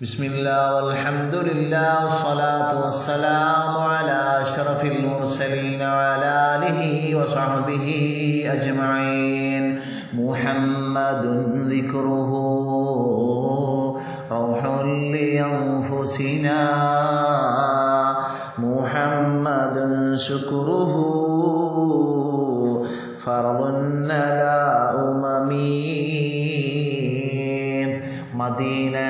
بسم الله والحمد لله والصلاة والسلام على أشرف المرسلين وعلى آله وصحبه أجمعين. محمد ذكره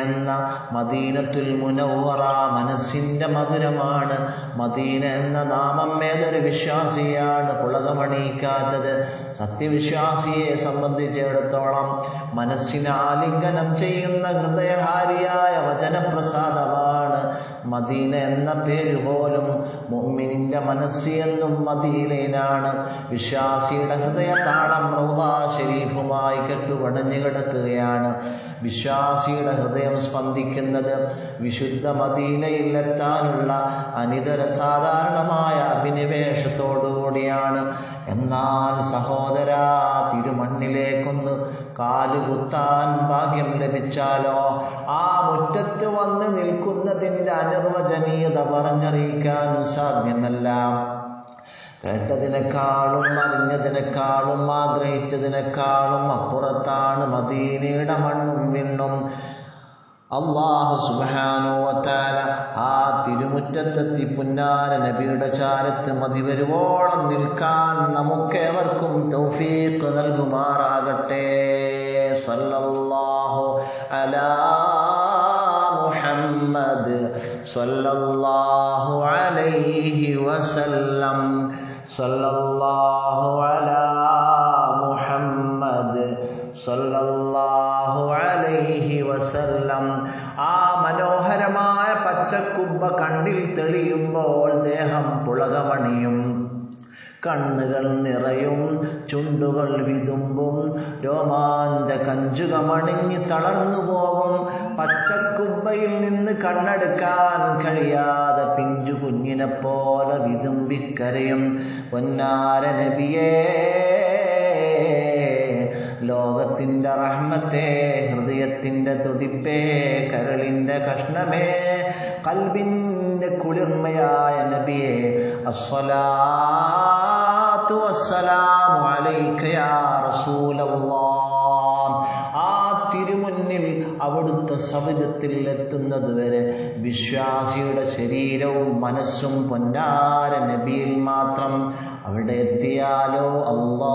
എന്ന മദീനത്തുൽ മുനവറ മനസ്സിന്റെ മധുരമാണ്. മദീന എന്ന നാമം ഏതൊരു വിശ്വാസിയാണ് പുളകമണിയിക്കാത്തത്? സത്യവിശ്വാസിയെ സംബന്ധിച്ചിടത്തോളം മനസ്സിനെ ആലിംഗനം ചെയ്യുന്ന ഹൃദയഹാരിയായ വചനപ്രസാദമാണ് മദീന എന്ന പേര് പോലും മുഅ്മിനിന്റെ മനസ്സ് എന്നും മദീനയിലാണ്. വിശ്വാസിയുടെ ഹൃദയ താളം റൗദാ ഷരീഫുമായി കെട്ടുപടഞ്ഞു കിടക്കുകയാണ്. വിശ്വാസിയുടെ ഹൃദയം സ്പന്ദിക്കുന്നത് വിശുദ്ധ മദീനയിലെത്താനുള്ള അനിതര സാധാരണമായ അഭിനിവേശത്തോടുകൂടിയാണ്. എന്നാൽ സഹോദര തിരുമണ്ണിലേക്കൊന്ന് കാലുകുത്താൻ ഭാഗ്യം ലഭിച്ചാലോ? ആ മുറ്റത്ത് വന്ന് നിൽക്കുന്നതിന്റെ അനിർവചനീയത പറഞ്ഞറിയിക്കാൻ സാധ്യമല്ല. കേട്ടതിനേക്കാളും അറിഞ്ഞതിനേക്കാളും ആഗ്രഹിച്ചതിനേക്കാളും അപ്പുറത്താണ് മദീനയുടെ മണ്ണും വിണ്ണും. അള്ളാഹു സുബാനുവത്താല ആ തിരുമുറ്റത്തെത്തി പുന്നാര നബിയുടെ ചാരത്ത് മതി വരുവോളം നിൽക്കാൻ നമുക്കേവർക്കും തൗഫീഖ് നൽകുമാറാകട്ടെ. സല്ലല്ലാഹു അലാ മുഹമ്മദ് സല്ലല്ലാഹു അലൈഹി വസല്ലം. സല്ലല്ലാഹു അലാ صلى സല്ലല്ലാഹു അലൈഹി വസല്ലം. ആ മനോഹരമായ പച്ചക്കുബ്ബ കണ്ണിൽ തെളിയുമ്പോൾ ദേഹം പുളകമണിയും. കണ്ണുകൾ നിറയും ചുണ്ടുകൾ വിതുമ്പും രോമാഞ്ച കഞ്ചുകമണിഞ്ഞ് തളർന്നു പോകും. പച്ചക്കുബ്ബയിൽ നിന്ന് കണ്ണെടുക്കാൻ കഴിയാതെ പിഞ്ചു കുഞ്ഞിനെ പോലെ വിതുമ്പിക്കരയും. പൊന്നാര നബിയേ ലോകത്തിന്റെ റഹ്മത്തെ ഹൃദയത്തിന്റെ തുടിപ്പേ കരളിന്റെ കഷ്ണമേ കൽബിന്റെ കുളിർമയായ നബിയെ അസ്സലാത്തു വസ്സലാമു അലൈക യാ റസൂലല്ലാഹ് ആ തിരുമുന്നിൽ അവിടുത്തെ സവിധത്തിൽ എത്തുന്നത് വരെ വിശ്വാസിയുടെ ശരീരവും മനസ്സും പൊന്നാര നബിയിൽ മാത്രം അവിടെ എത്തിയാലോ അള്ളാ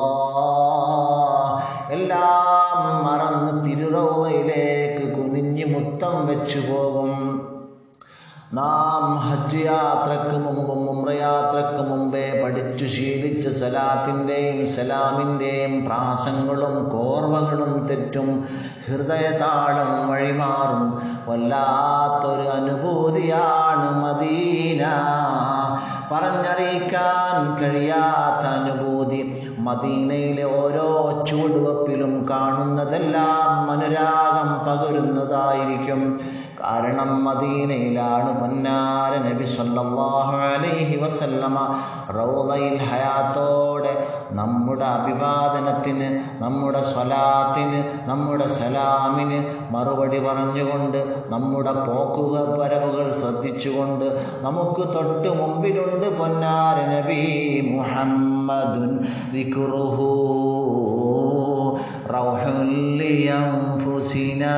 എല്ലാം മറന്ന് തിരുറോയിലേക്ക് കുനിഞ്ഞു മുത്തം വെച്ചു പോകും. നാം ഹജ്ജ് യാത്രയ്ക്ക് മുമ്പും ഉമ്രയാത്രക്ക് മുമ്പേ പഠിച്ചു ശീലിച്ച് സലാത്തിന്റെയും സലാമിന്റെയും പ്രാസങ്ങളും കോർവകളും തെറ്റും ഹൃദയതാളം വഴിമാറും. വല്ലാത്തൊരു അനുഭൂതിയാണ് മദീന. പറഞ്ഞറിയിക്കാൻ കഴിയാത്ത അനുഭൂതി. മദീനയിലെ ഓരോ ചുവടുവപ്പിലും കാണുന്നതെല്ലാം അനുരാഗം പകരുന്നതായിരിക്കും. കാരണം മദീനയിലാണ് പൊന്നാര നബി സല്ലല്ലാഹു അലൈഹി വസല്ലമ റൗളയിൽ ഹയാത്തോടെ നമ്മുടെ അഭിവാദനത്തിന് നമ്മുടെ സ്വലാത്തിന് നമ്മുടെ സലാമിന് മറുപടി പറഞ്ഞുകൊണ്ട് നമ്മുടെ പോക്കുക വരവുകൾ ശ്രദ്ധിച്ചുകൊണ്ട് നമുക്ക് തൊട്ട് മുമ്പിലുണ്ട് പൊന്നാര നബി മുഹമ്മദുൻ ദിക്റുഹു. റൗഹുല്ലിയം ലിയൻഫുസിനാ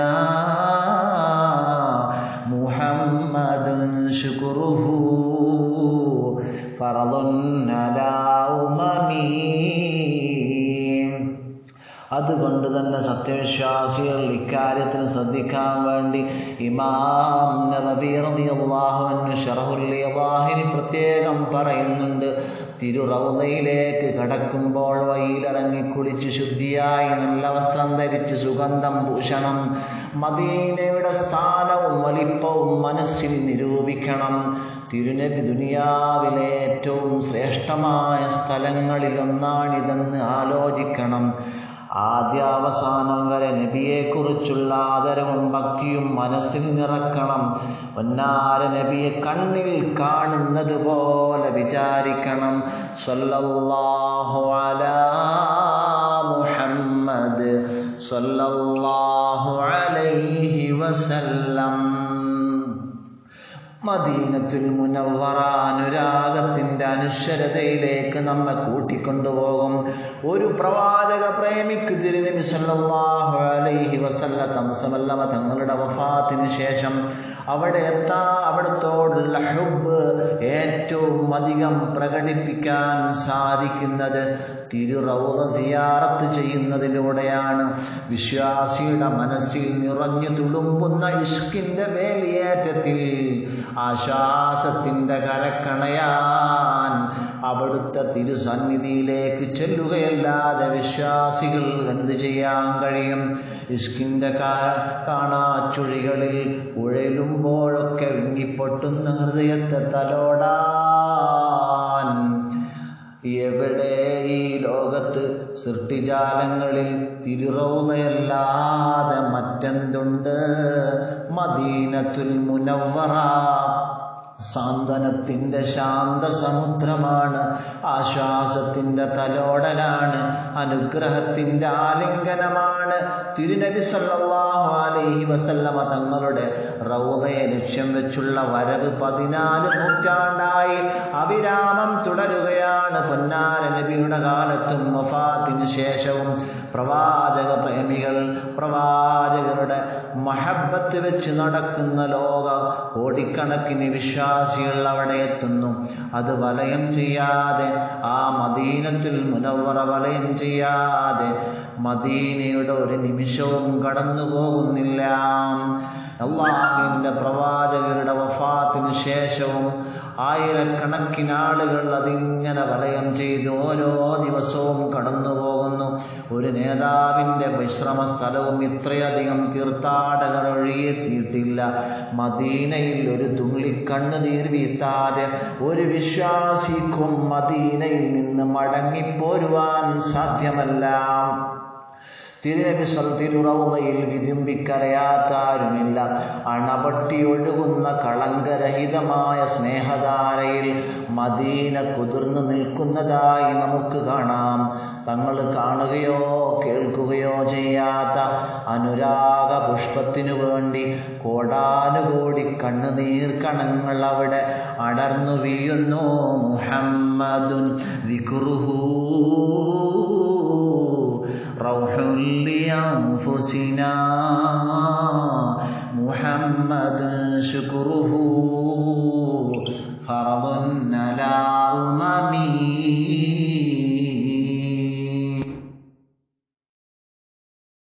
മുഹമ്മദുൻ ശുക്റുഹു على അതുകൊണ്ട് തന്നെ സത്യവിശ്വാസികൾ ഇക്കാര്യത്തിന് ശ്രദ്ധിക്കാൻ വേണ്ടി ഇമാം നബി പ്രത്യേകം പറയുന്നുണ്ട് തിരുറൗലയിലേക്ക് കടക്കുമ്പോൾ വയിലിറങ്ങി കുളിച്ച് ശുദ്ധിയായി നല്ല വസ്ത്രം ധരിച്ച് സുഗന്ധം ഭൂഷണം മദീനയുടെ സ്ഥാനവും വലിപ്പവും മനസ്സിൽ നിരൂപിക്കണം. തിരുനബി ദുനിയാവിലെ ഏറ്റവും ശ്രേഷ്ഠമായ സ്ഥലങ്ങളിലൊന്നാണിതെന്ന് ആലോചിക്കണം. ആദ്യാവസാനം വരെ നബിയെക്കുറിച്ചുള്ള ആദരവും ഭക്തിയും മനസ്സിൽ നിറക്കണം. പൊന്നാര നബിയെ കണ്ണിൽ കാണുന്നത് പോലെ വിചാരിക്കണം. സല്ലല്ലാഹു അലാ മുഹമ്മദ്. സല്ലല്ലാഹു വസല്ലം. മദീനത്തുൽ മുനവറ അനുരാഗത്തിന്റെ അനുശ്വരതയിലേക്ക് നമ്മെ കൂട്ടിക്കൊണ്ടുപോകും. ഒരു പ്രവാചക പ്രേമിക്ക് തിരുനബി സല്ലല്ലാഹു അലൈഹി വസല്ല തമസമല്ലമ തങ്ങളുടെ വഫാത്തിന് ശേഷം അവിടെ എത്താ അവിടത്തോടുള്ള ഹുബ് ഏറ്റവും അധികം പ്രകടിപ്പിക്കാൻ സാധിക്കുന്നത് തിരുറൗദ സിയാറത്ത് ചെയ്യുന്നതിലൂടെയാണ് വിശ്വാസിയുടെ മനസ്സിൽ നിറഞ്ഞു തുളുമ്പുന്ന ഇഷ്കിന്റെ വേലിയേറ്റത്തിൽ ആശ്വാസത്തിന്റെ കരക്കണയാൻ അവിടുത്തെ തിരുസന്നിധിയിലേക്ക് ചെല്ലുകയല്ലാതെ വിശ്വാസികൾ എന്ത് ചെയ്യാൻ കഴിയും? ഇഷ്കിന്റെ കാണാച്ചുഴികളിൽ ഉഴലുമ്പോഴൊക്കെ വിങ്ങിപ്പൊട്ടുന്ന ഹൃദയത്തെ തലോടാൻ എവിടെ ഈ ലോകത്ത് സൃഷ്ടിജാലങ്ങളിൽ തിരുറവുന്നയല്ലാതെ മറ്റെന്തുണ്ട്? മദീനത്തുൽ മുനവ്വറ സാന്ത്വനത്തിന്റെ ശാന്തസമുദ്രമാണ് ആശ്വാസത്തിന്റെ തലോടലാണ് അനുഗ്രഹത്തിന്റെ ആലിംഗനമാണ്. തിരുനബി സല്ലാഹു അലൈഹി വസല്ലമ തങ്ങളുടെ റൗഹയെ ലക്ഷ്യം വെച്ചുള്ള വരവ് പതിനാല് നൂറ്റാണ്ടായി അവിരാമം തുടരുകയാണ്. പൊന്നാര നബിയുടെ കാലത്തും വഫാത്തിന് ശേഷവും പ്രവാചക പ്രേമികൾ പ്രവാചകരുടെ മഹബത്ത് വെച്ച് നടക്കുന്ന ലോക കോടിക്കണക്കിന് വിശ്വാസികൾ അവിടെ എത്തുന്നു. അത് വലയം ചെയ്യാതെ ആ മദീനത്തിൽ മുനവറ വലയം ചെയ്യാതെ മദീനയുടെ ഒരു നിമിഷവും കടന്നു പോകുന്നില്ല അള്ളാഹുവിന്റെ പ്രവാചകരുടെ വഫാത്തിന് ശേഷവും ആയിരക്കണക്കിനാളുകൾ അതിങ്ങനെ വലയം ചെയ്ത് ഓരോ ദിവസവും കടന്നു പോകുന്നു ഒരു നേതാവിന്റെ വിശ്രമ സ്ഥലവും ഇത്രയധികം തീർത്ഥാടകർ ഒഴിയെത്തിയിട്ടില്ല മദീനയിൽ ഒരു തുള്ളിക്കണ്ണു കണ്ണുനീർ വീത്താതെ ഒരു വിശ്വാസിക്കും മദീനയിൽ നിന്ന് മടങ്ങിപ്പോരുവാൻ സാധ്യമല്ല. തിരുനബി തിരുറവുകയിൽ വിതുമ്പിക്കരയാത്താരുമില്ല അണപട്ടി ഒഴുകുന്ന കളങ്കരഹിതമായ സ്നേഹധാരയിൽ മദീന കുതിർന്നു നിൽക്കുന്നതായി നമുക്ക് കാണാം. തങ്ങൾ കാണുകയോ കേൾക്കുകയോ ചെയ്യാത്ത അനുരാഗ പുഷ്പത്തിനു വേണ്ടി കോടാനുകൂടി കണ്ണുനീർ കണങ്ങൾ അവിടെ അടർന്നു വീഴുന്നു. മുഹമ്മദുൻ വിക്രുഹു റൗഹുല്ലിയ ഫുസിനാ